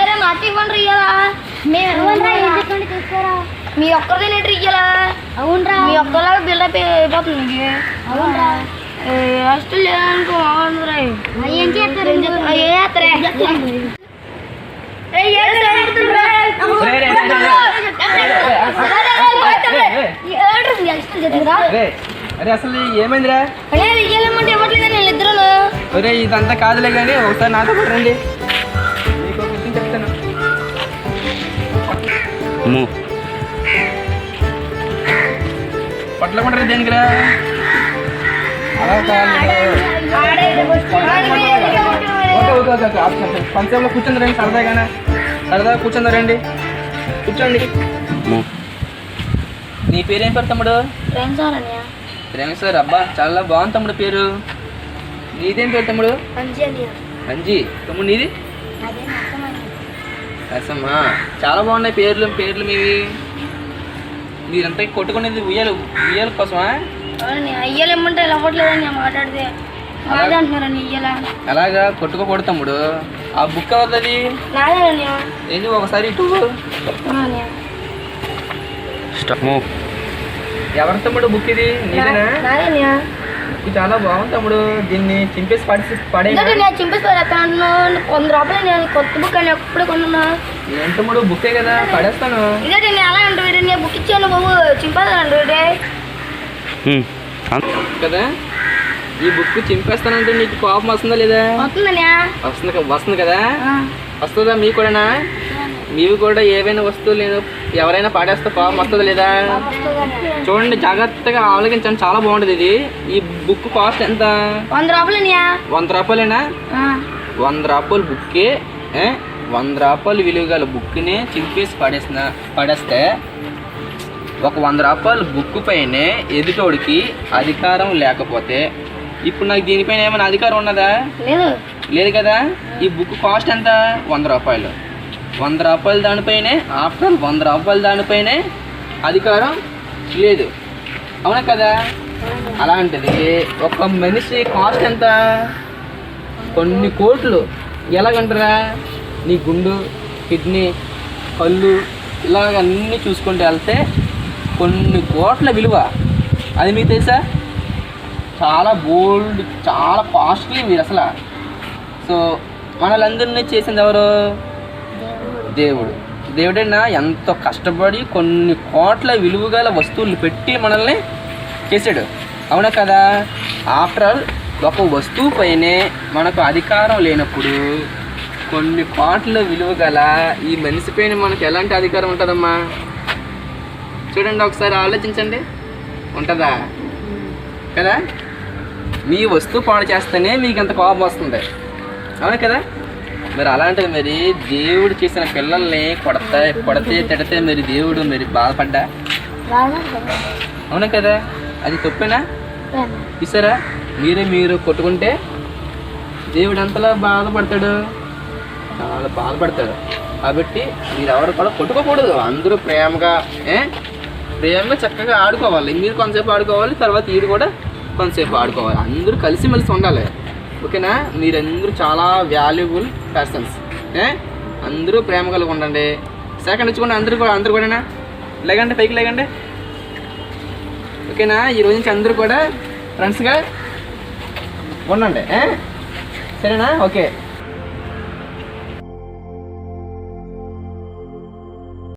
అరే అరే మాట ఇవ్వండి ఇయ్యాలా అవునరా ఎందుకంటే చూసుకోరా మీ ఒక్కరిదే నెట్ ఇయ్యాలా అవునరా మీ ఒక్కలాగా బిల్డప్ అయిపోతుంది మీకు అవునరా హాస్టల్ లేదనుకో బాగుందిరా ఏం చేస్తారు ఏం చేస్తారు? ఏ చేస్తారే? ఏ ఏడురా, ఏడుతుర్రా? రే, రే, రే, రే, రే. ఏడురా, మీ హాస్టల్ చదివిరా? అరే అసలు ఏమైందిరా ఇదంతా కాదులే కానీ ఒకసారి నాతో పాటు రండి మీకు చెప్తాను. Option option. పంచాయతీలో కూర్చుంది రండి సరదాగానే. సరదాగా కూర్చుంది రండి? కూర్చోండి. నీ పేరేం పేరు తమ్ముడు? ప్రేమ సార్ అబ్బా చాలా బాగుంది తమ్ముడు పేరు. నీదేం పేరు తమ్ముడు? మంజీ తమ్ముడు నీది? రసమ్మా చాలా బాగున్నాయి పేర్లు పేర్లు మీవి. మీరంతా కొట్టుకునేది ఉయ్యాలు ఉయ్యాల కోసమా? అవునని అయ్యలేమంటే ఇలా అవ్వట్లేదని నేను మాట్లాడితే. ఇయ్యాల అలాగా కొట్టుకోకూడదు తమ్ముడు. ఆ బుక్ అవుతుంది ఏంది ఒకసారి ఇటు ఎవరి తమ్ముడు బుక్ ఇది? నీదేనా? ఇది చాలా బాగుంది తమ్ముడు. దీన్ని చింపేసి పడే ఎందుకంటే నేను చింపేసి అంటున్నాను వంద రూపాయలు నేను కొత్త బుక్ అని ఎప్పుడు కొనున్నా. ఏం తమ్ముడు బుక్కే కదా పడేస్తాను. ఇదే నేను ఎలా అంటాడు నేను బుక్ ఇచ్చాను బాబు. చింపేస్తాను కదా? ఈ బుక్ చింపేస్తానంటే నీకు కోపం వస్తుందా లేదా? వస్తుంది క- వస్తుంది కదా? వస్తుందా మీకు కూడానా మీవి కూడా ఏవైనా వస్తువులు ఎవరైనా పాడేస్తే కోపం వస్తుందా లేదా? చూడండి జాగ్రత్తగా ఆలోచించండి. చాలా బాగుంటుంది ఇది. ఈ బుక్ కాస్ట్ ఎంత? వంద రూపాయలు వంద రూపాయలేనా? వంద రూపాయలు బుక్కే? వంద రూపాయలు విలువ గల బుక్ని చింపేసి పడేసిన పడేస్తే ఒక వంద రూపాయల బుక్ పైనే ఎదుటోడికి అధికారం లేకపోతే ఇప్పుడు నాకు దీనిపైన ఏమైనా అధికారం ఉన్నదా? లేదు. లేదు కదా? ఈ బుక్ కాస్ట్ ఎంత? వంద రూపాయలు. వంద రూపాయలు దానిపైనే ఆఫ్టర్ వంద రూపాయలు దానిపైనే అధికారం లేదు. అవునా కదా? అలాంటిది ఒక మనిషి కాస్ట్ ఎంత? కొన్ని కోట్లు. ఎలాగంటారా? నీ గుండు కిడ్నీ కళ్ళు ఇలాగ అన్నీ చూసుకుంటూ వెళ్తే కొన్ని కోట్ల విలువ. అది మీకు తెలుసా? చాలా బోల్డ్ చాలా కాస్ట్లీ మీరు అసలు. సో మనలందరినీ చేసింది ఎవరు? దేవుడు. దేవుడైనా ఎంతో కష్టపడి కొన్ని కోట్ల విలువగల వస్తువులు పెట్టి మనల్ని చేశాడు. అవునా కదా? ఆఫ్టర్ ఆల్ ఒక వస్తువు పైనే మనకు అధికారం లేనప్పుడు కొన్ని కోట్ల విలువ గల ఈ మనిషి పైన మనకు ఎలాంటి అధికారం ఉంటుందమ్మా? చూడండి ఒకసారి ఆలోచించండి. ఉంటుందా? కదా? మీ వస్తువు పాడు చేస్తేనే మీకు అంత కోపం వస్తుంది. అవును కదా? మరి అలాంటిది మరి దేవుడు చేసిన పిల్లల్ని కొడతా కొడితే తిడితే మరి దేవుడు మరి బాధపడ్డా? అవును కదా? అది తప్పేనా? ఇస్తారా మీరే మీరు కొట్టుకుంటే దేవుడు అంతలా బాధపడతాడు? చాలా బాధపడతాడు. కాబట్టి మీరు ఎవరు కూడా కొట్టుకోకూడదు. అందరూ ప్రేమగా ఏ? ప్రేమగా చక్కగా ఆడుకోవాలి. మీరు కొంతసేపు ఆడుకోవాలి తర్వాత వీడు కూడా కొంతసేపు ఆడుకోవాలి. అందరూ కలిసిమెలిసి ఉండాలి. ఓకేనా? మీరందరూ చాలా వాల్యుబుల్ పర్సన్స్ ఏ? అందరూ ప్రేమ కలిగి ఉండండి. సెకండ్ ఇచ్చుకోండి అందరూ కూడా అందరూ కూడానా? లేకండి పైకి లేకండి. ఓకేనా? ఈ రోజు నుంచి అందరూ కూడా ఫ్రెండ్స్గా ఉండండి. సరేనా? ఓకే.